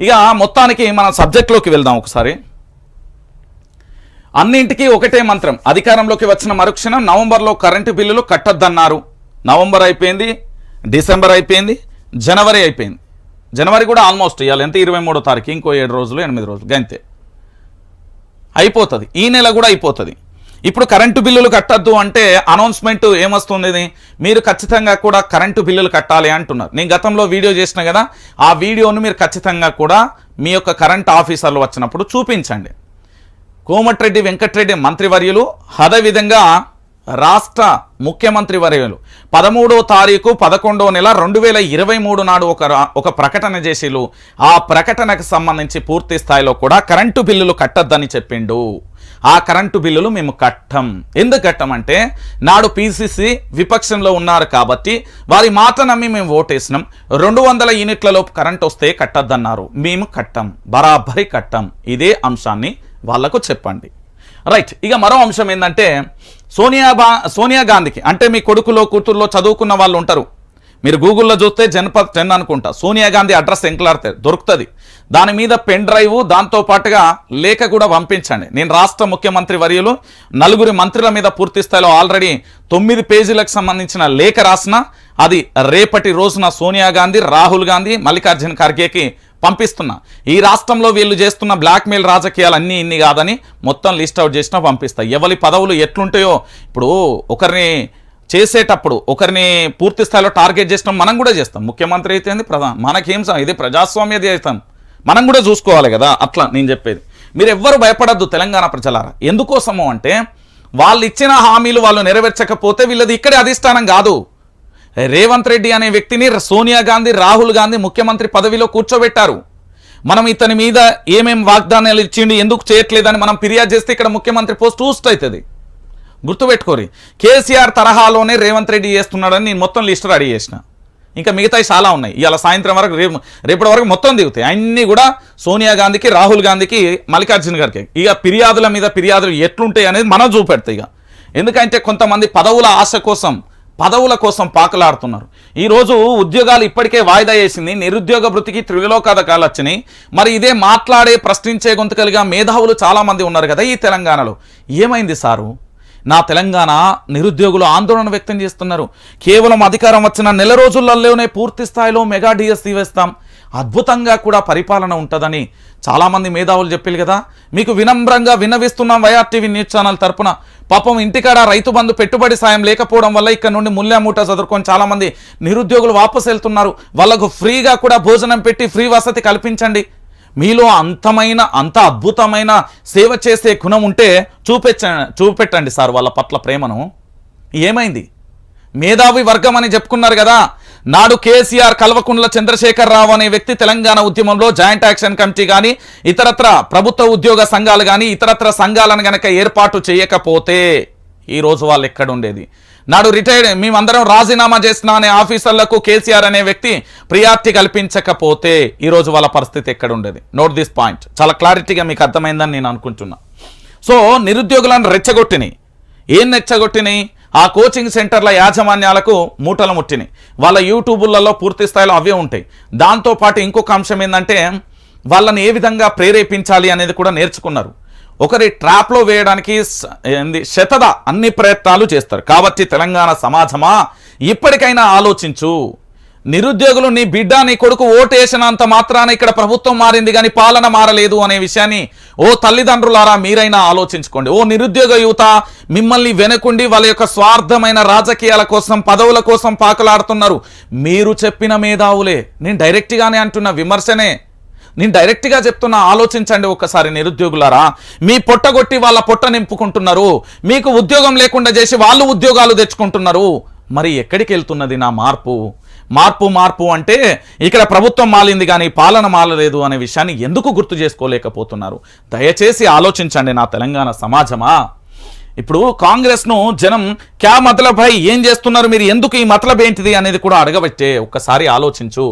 ఇక మొత్తానికి మన సబ్జెక్ట్లోకి వెళ్దాం ఒకసారి. అన్నింటికీ ఒకటే మంత్రం. అధికారంలోకి వచ్చిన మరుక్షణం నవంబర్లో కరెంటు బిల్లులు కట్టొద్దన్నారు. నవంబర్ అయిపోయింది డిసెంబర్ అయిపోయింది జనవరి అయిపోయింది. జనవరి కూడా ఆల్మోస్ట్ ఇవాళ ఎంత? ఇరవై మూడో తారీఖు ఇంకో ఏడు రోజులు ఎనిమిది రోజులు గంతే. అయిపోతుంది. ఈ నెల కూడా అయిపోతుంది. ఇప్పుడు కరెంటు బిల్లులు కట్టద్దు అంటే అనౌన్స్మెంట్ ఏమొస్తుంది మీరు ఖచ్చితంగా కూడా కరెంటు బిల్లులు కట్టాలి అంటున్నారు. నేను గతంలో వీడియో చేసిన కదా ఆ వీడియోను మీరు ఖచ్చితంగా కూడా మీ యొక్క కరెంట్ ఆఫీసర్లు వచ్చినప్పుడు చూపించండి. కోమటిరెడ్డి వెంకటరెడ్డి మంత్రివర్యులు అదేవిధంగా రాష్ట్ర ముఖ్యమంత్రి వర్యులు. పదమూడో తారీఖు పదకొండో నెల రెండు వేల ఇరవై మూడు నాడు ఒక ఒక ప్రకటన చేసిలు ఆ ప్రకటనకు సంబంధించి పూర్తి స్థాయిలో కూడా కరెంటు బిల్లులు కట్టద్దని చెప్పిండు. ఆ కరెంటు బిల్లులు మేము కట్టం. ఎందుకు కట్టమంటే నాడు పీసీసీ విపక్షంలో ఉన్నారు కాబట్టి వారి మాట నమ్మి మేము ఓటేసినాం. రెండు వందల యూనిట్లలోపు కరెంట్ వస్తే కట్టద్దన్నారు. మేము కట్టం. బరాబరి కట్టం. ఇదే అంశాన్ని వాళ్ళకు చెప్పండి. రైట్ ఇక మరో అంశం ఏంటంటే సోనియా బా సోనియా గాంధీకి అంటే మీ కొడుకులో కూతుర్లో చదువుకున్న వాళ్ళు ఉంటారు. మీరు గూగుల్లో చూస్తే జనపద్ టెన్ అనుకుంటా. సోనియా గాంధీ అడ్రస్ ఎంకలాడితే దొరుకుతుంది. దాని మీద పెన్ డ్రైవ్ దాంతో పాటుగా లేఖ కూడా పంపించండి. నేను రాష్ట్ర ముఖ్యమంత్రి వర్యులు నలుగురి మంత్రుల మీద పూర్తి స్థాయిలో ఆల్రెడీ తొమ్మిది పేజీలకు సంబంధించిన లేఖ రాసిన అది రేపటి రోజున సోనియా గాంధీ రాహుల్ గాంధీ మల్లికార్జున ఖర్గేకి పంపిస్తున్నా. ఈ రాష్ట్రంలో వీళ్ళు చేస్తున్న బ్లాక్మెయిల్ రాజకీయాలు అన్నీ ఇన్ని కాదని మొత్తం లిస్ట్ అవుట్ చేసినా పంపిస్తా. ఎవరి పదవులు ఎట్లుంటాయో ఇప్పుడు ఒకరిని చేసేటప్పుడు ఒకరిని పూర్తి స్థాయిలో టార్గెట్ చేసినాం మనం కూడా చేస్తాం. ముఖ్యమంత్రి అయితే ప్రధాన మనకేం స- ఇది ప్రజాస్వామ్య చేస్తాం మనం కూడా చూసుకోవాలి కదా? అట్లా నేను చెప్పేది. మీరు ఎవ్వరు భయపడద్దు తెలంగాణ ప్రజలారా. ఎందుకోసము అంటే వాళ్ళు ఇచ్చిన హామీలు వాళ్ళు నెరవేర్చకపోతే వీళ్ళది ఇక్కడే అధిష్టానం కాదు. రేవంత్ రెడ్డి అనే వ్యక్తిని సోనియా గాంధీ రాహుల్ గాంధీ ముఖ్యమంత్రి పదవిలో కూర్చోబెట్టారు. మనం ఇతని మీద ఏమేం వాగ్దానాలు ఇచ్చిండు ఎందుకు చేయట్లేదని మనం ఫిర్యాదు చేస్తే ఇక్కడ ముఖ్యమంత్రి పోస్ట్ ఊస్ట్ అవుతుంది. గుర్తుపెట్టుకోరి కేసీఆర్ తరహాలోనే రేవంత్ రెడ్డి చేస్తున్నాడని నేను మొత్తం లిస్ట్ రెడీ చేసిన. ఇంకా మిగతాయి చాలా ఉన్నాయి. ఇవాళ సాయంత్రం వరకు రేపు రేపటి వరకు మొత్తం దిగుతాయి. అన్నీ కూడా సోనియా గాంధీకి రాహుల్ గాంధీకి మల్లికార్జున గారికి. ఇక ఫిర్యాదుల మీద ఫిర్యాదులు ఎట్లుంటాయి అనేది మనం చూపెడతాయి ఇక. ఎందుకంటే కొంతమంది పదవుల ఆశ కోసం పదవుల కోసం పాకలాడుతున్నారు. ఈరోజు ఉద్యోగాలు ఇప్పటికే వాయిదా వేసింది. నిరుద్యోగ వృత్తికి త్రివిలోక పథకాలు వచ్చినాయి మరి ఇదే మాట్లాడే ప్రశ్నించే గొంతుకలుగా మేధావులు చాలామంది ఉన్నారు కదా ఈ తెలంగాణలో. ఏమైంది సారు? నా తెలంగాణ నిరుద్యోగులు ఆందోళన వ్యక్తం చేస్తున్నారు. కేవలం అధికారం వచ్చిన నెల రోజులలోనే పూర్తి స్థాయిలో మెగా డిఎస్సీ వేస్తాం. అద్భుతంగా కూడా పరిపాలన ఉంటుందని చాలామంది మేధావులు చెప్పారు కదా. మీకు వినమ్రంగా విన్నవిస్తున్నాం వైఆర్టీవీ న్యూస్ ఛానల్ తరపున. పాపం ఇంటికాడ రైతు బంధు పెట్టుబడి సాయం లేకపోవడం వల్ల ఇక్కడ నుండి ముల్లామూట చదువుకొని చాలామంది నిరుద్యోగులు వాపసు వెళ్తున్నారు. వాళ్ళకు ఫ్రీగా కూడా భోజనం పెట్టి ఫ్రీ వసతి కల్పించండి. మీలో అంతమైన అంత అద్భుతమైన సేవ చేసే గుణం ఉంటే చూపెచ్చ చూపెట్టండి సార్ వాళ్ళ పట్ల ప్రేమను. ఏమైంది? మేధావి వర్గం అని చెప్పుకున్నారు కదా. నాడు కేసీఆర్ కల్వకుండ్ల చంద్రశేఖర్ రావు అనే వ్యక్తి తెలంగాణ ఉద్యమంలో జాయింట్ యాక్షన్ కమిటీ కానీ ఇతరత్ర ప్రభుత్వ ఉద్యోగ సంఘాలు కానీ ఇతరత్ర సంఘాలను గనక ఏర్పాటు చేయకపోతే ఈ రోజు వాళ్ళు ఎక్కడుండేది? నాడు రిటైర్డ్ మేమందరం రాజీనామా చేసిన అనే ఆఫీసర్లకు కేసీఆర్ అనే వ్యక్తి ప్రియారిటీ కల్పించకపోతే ఈ రోజు వాళ్ళ పరిస్థితి ఎక్కడ ఉండేది నోట్ దిస్ పాయింట్ చాలా క్లారిటీగా మీకు అర్థమైందని నేను అనుకుంటున్నా. సో నిరుద్యోగులను రెచ్చగొట్టినాయి. ఏం రెచ్చగొట్టినాయి? ఆ కోచింగ్ సెంటర్ల యాజమాన్యాలకు మూటలు ముట్టినాయి. వాళ్ళ యూట్యూబులలో పూర్తి స్థాయిలో అవే ఉంటాయి. దాంతోపాటు ఇంకొక అంశం ఏంటంటే వాళ్ళని ఏ విధంగా ప్రేరేపించాలి అనేది కూడా నేర్చుకున్నారు. ఒకరి ట్రాప్లో వేయడానికి ఏంది శతద అన్ని ప్రయత్నాలు చేస్తారు. కాబట్టి తెలంగాణ సమాజమా? ఇప్పటికైనా ఆలోచించు. నిరుద్యోగులు నీ బిడ్డ నీ కొడుకు ఓటేసినంత మాత్రాన ఇక్కడ ప్రభుత్వం మారింది కానీ పాలన మారలేదు అనే విషయాన్ని ఓ తల్లిదండ్రులారా మీరైనా ఆలోచించుకోండి. ఓ నిరుద్యోగ యువత మిమ్మల్ని వెనకుండి వాళ్ళ యొక్క స్వార్థమైన రాజకీయాల కోసం పదవుల కోసం పాకలాడుతున్నారు. మీరు చెప్పిన మేధావులే. నేను డైరెక్ట్గానే అంటున్న విమర్శనే. నేను డైరెక్ట్గా చెప్తున్నా ఆలోచించండి ఒక్కసారి నిరుద్యోగులారా. మీ పొట్టగొట్టి వాళ్ళ పొట్ట నింపుకుంటున్నారు. మీకు ఉద్యోగం లేకుండా చేసి వాళ్ళు ఉద్యోగాలు తెచ్చుకుంటున్నారు. మరి ఎక్కడికి వెళ్తున్నది నా మార్పు? మార్పు మార్పు అంటే ఇక్కడ ప్రభుత్వం మాలింది కానీ పాలన మాలలేదు అనే విషయాన్ని ఎందుకు గుర్తు చేసుకోలేకపోతున్నారు? దయచేసి ఆలోచించండి నా తెలంగాణ సమాజమా? ఇప్పుడు కాంగ్రెస్ను జనం క్యా మతలభై ఏం చేస్తున్నారు మీరు? ఎందుకు ఈ మతలబ్ ఏంటిది? అనేది కూడా అడగబట్టే ఒక్కసారి ఆలోచించు.